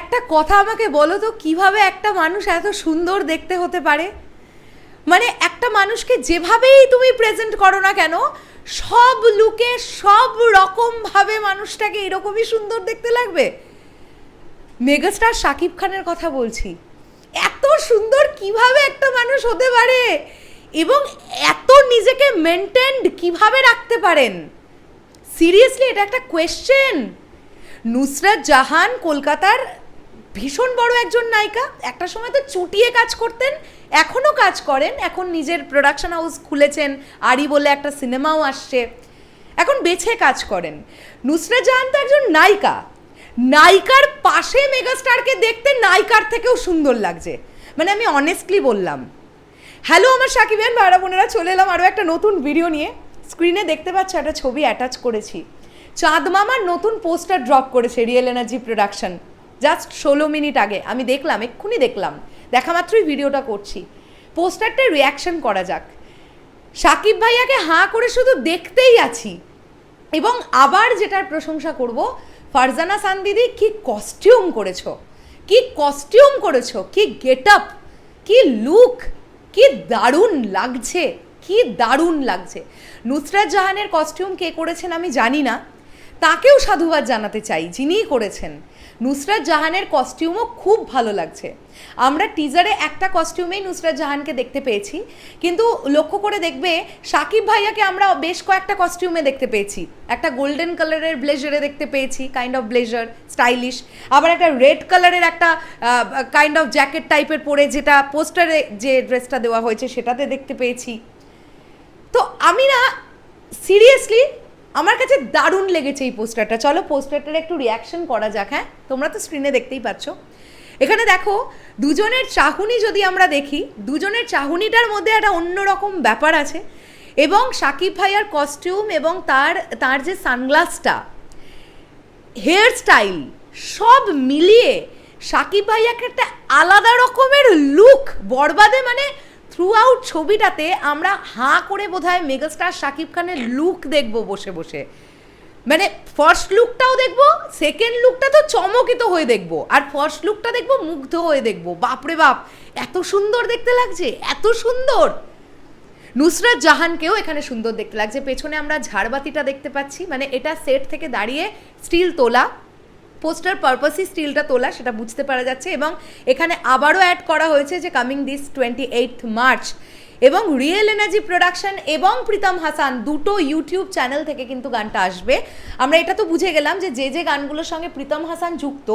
একটা কথা আমাকে বলো তো, কীভাবে একটা মানুষ এত সুন্দর দেখতে হতে পারে? মানে একটা মানুষকে যেভাবেই তুমি প্রেজেন্ট করো না কেন, সব লুকে সব রকম ভাবে মানুষটাকে এরকমই সুন্দর দেখতে লাগবে? মেগাস্টার শাকিব খানের কথা বলছি। এত সুন্দর কীভাবে একটা মানুষ হতে পারে? এবং এত নিজেকে মেনটেন্ড কীভাবে রাখতে পারেন? সিরিয়াসলি এটা একটা কোয়েশ্চেন নুসরাত জাহান কলকাতার ভীষণ বড় একজন নায়িকা। একটা সময় তো চুটিয়ে কাজ করতেন, এখনও কাজ করেন, এখন নিজের প্রোডাকশন হাউস খুলেছেন, আরি বলে একটা সিনেমাও আসছে। এখন বেছে কাজ করেন। নুসরাত জাহান তো একজন নায়িকা। নায়িকার পাশে মেগাস্টারকে দেখতে নায়িকার থেকেও সুন্দর লাগছে। মানে আমি অনেস্টলি বললাম। হ্যালো আমার সাকিবেন ভাড়া বোনেরা, চলে এলাম আরও একটা নতুন ভিডিও নিয়ে। স্ক্রিনে দেখতে পাচ্ছ, একটা ছবি অ্যাটাচ করেছি। চাঁদ মামার নতুন পোস্টার ড্রপ করেছে রিয়েল এনার্জি প্রোডাকশন জাস্ট ষোলো মিনিট আগে, আমি দেখলাম, এক্ষুনি দেখলাম, দেখা মাত্রই ভিডিওটা করছি। পোস্টারটা রিয়াকশন করা যাক। সাকিব ভাইয়াকে হাঁ করে শুধু দেখতেই আছি। এবং আবার যেটার প্রশংসা করব, ফারজানা সান দিদি কি কস্টিউম করেছ? কি কস্টিউম করেছ? কি গেট আপ কি লুক কি দারুণ লাগছে? কি দারুণ লাগছে? নুসরাত জাহানের কস্টিউম কে করেছেন আমি জানি না। তাকেও সাধুবাদ জানাতে চাই, যিনিই করেছেন। নুসরাত জাহানের কস্টিউমও খুব ভালো লাগছে। আমরা টিজারে একটা কস্টিউমেই নুসরাত জাহানকে দেখতে পেয়েছি, কিন্তু লক্ষ্য করে দেখবে সাকিব ভাইয়াকে আমরা বেশ কয়েকটা কস্টিউমে দেখতে পেয়েছি। একটা গোল্ডেন কালারের ব্লেজারে দেখতে পেয়েছি কাইন্ড অফ ব্লেজার স্টাইলিশ আবার একটা রেড কালারের একটা কাইন্ড অফ জ্যাকেট টাইপের পরে যেটা পোস্টারে যে ড্রেসটা দেওয়া হয়েছে সেটাতে দেখতে পেয়েছি। তো আমি না সিরিয়াসলি আমার কাছে দারুণ লেগেছে এই পোস্টারটা। চলো পোস্টারটার একটু রিয়াকশন করা যাক হ্যাঁ? তোমরা তো স্ক্রিনে দেখতেই পাচ্ছ। এখানে দেখো, দুজনের চাহুনি যদি আমরা দেখি, দুজনের চাহুনিটার মধ্যে একটা অন্যরকম ব্যাপার আছে এবং সাকিব ভাইয়ার কস্টিউম এবং তার তার যে সানগ্লাসটা হেয়ার স্টাইল সব মিলিয়ে সাকিব ভাইয়াকে একটা আলাদা রকমের লুক বরবাদে মানে থ্রু আউট ছবিটাতে আমরা হাঁ করে বোধহয় মেগাস্টার সাকিব খানের লুক দেখব বসে বসে। মানে ফার্স্ট লুকটাও দেখব সেকেন্ড লুকটা তো চমকিত হয়ে দেখব। আর ফার্স্ট লুকটা দেখব মুগ্ধ হয়ে দেখব। বাপরে বাপ, এত সুন্দর দেখতে লাগছে, এত সুন্দর! নুসরাত জাহানকেও এখানে সুন্দর দেখতে লাগছে। পেছনে আমরা ঝাড়বাতিটা দেখতে পাচ্ছি। মানে এটা সেট থেকে দাঁড়িয়ে স্টিল তোলা। পোস্টার পারপাসই স্টিলটা তোলা, সেটা বুঝতে পারা যাচ্ছে এবং এখানে আবারও অ্যাড করা হয়েছে যে coming this twenty eight March এবং রিয়েল এনার্জি প্রোডাকশন এবং প্রীতম হাসান দুটো ইউটিউব চ্যানেল থেকে কিন্তু গানটা আসবে। আমরা এটা তো বুঝে গেলাম যে যে যে গানগুলোর সঙ্গে প্রীতম হাসান যুক্ত,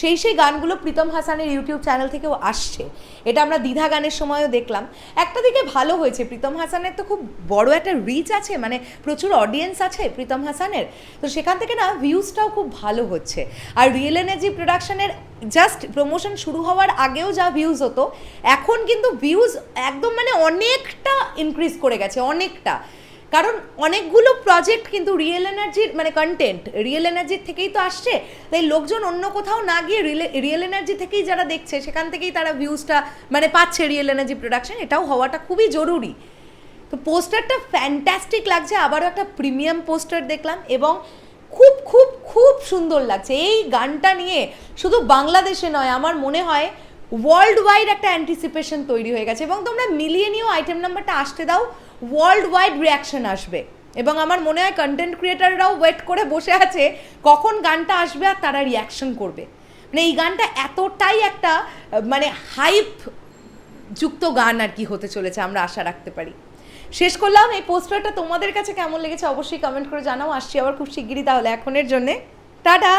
সেই সেই গানগুলো প্রীতম হাসানের ইউটিউব চ্যানেল থেকেও আসছে। এটা আমরা দ্বিধা গানের সময়ও দেখলাম। একটা দিকে ভালো হয়েছে, প্রীতম হাসানের তো খুব বড় একটা রিচ আছে মানে প্রচুর অডিয়েন্স আছে প্রীতম হাসানের। তো সেখান থেকে না ভিউজটাও খুব ভালো হচ্ছে। আর রিয়েল এনার্জি প্রোডাকশনের জাস্ট প্রমোশন শুরু হওয়ার আগেও যা ভিউজ হতো, এখন কিন্তু ভিউজ একদম মানে অনেকটা ইনক্রিজ করে গেছে, অনেকটা। কারণ অনেকগুলো প্রজেক্ট কিন্তু রিয়েল এনার্জির মানে কন্টেন্ট রিয়েল এনার্জির থেকেই তো আসছে। তাই লোকজন অন্য কোথাও না গিয়ে রিয়েল এনার্জি থেকেই যারা দেখছে, সেখান থেকেই তারা ভিউজটা মানে পাচ্ছে রিয়েল এনার্জি প্রোডাকশন এটাও হওয়াটা খুবই জরুরি। তো পোস্টারটা ফ্যান্টাস্টিক লাগছে, আবারও একটা প্রিমিয়াম পোস্টার দেখলাম এবং খুব খুব খুব সুন্দর লাগছে। এই গানটা নিয়ে শুধু বাংলাদেশে নয়, আমার মনে হয় ওয়ার্ল্ড ওয়াইড একটা অ্যান্টিসিপেশন তৈরি হয়ে গেছে। এবং তোমরা মিলিয়ে নিয়েও আইটেম নাম্বারটা আসতে দাও ওয়ার্ল্ড ওয়াইড রিয়াকশন আসবে। এবং আমার মনে হয় কন্টেন্ট ক্রিয়েটাররাও ওয়েট করে বসে আছে, কখন গানটা আসবে আর তারা রিয়াকশন করবে। মানে এই গানটা এতটাই একটা মানে হাইপ যুক্ত গান আর কি হতে চলেছে, আমরা আশা রাখতে পারি। শেষ করলাম, এই পোস্টারটা তোমাদের কাছে কেমন লেগেছে অবশ্যই কমেন্ট করে জানাও। আসছি আবার খুব শিগগিরই তাহলে এখনের জন্যে। টাটা!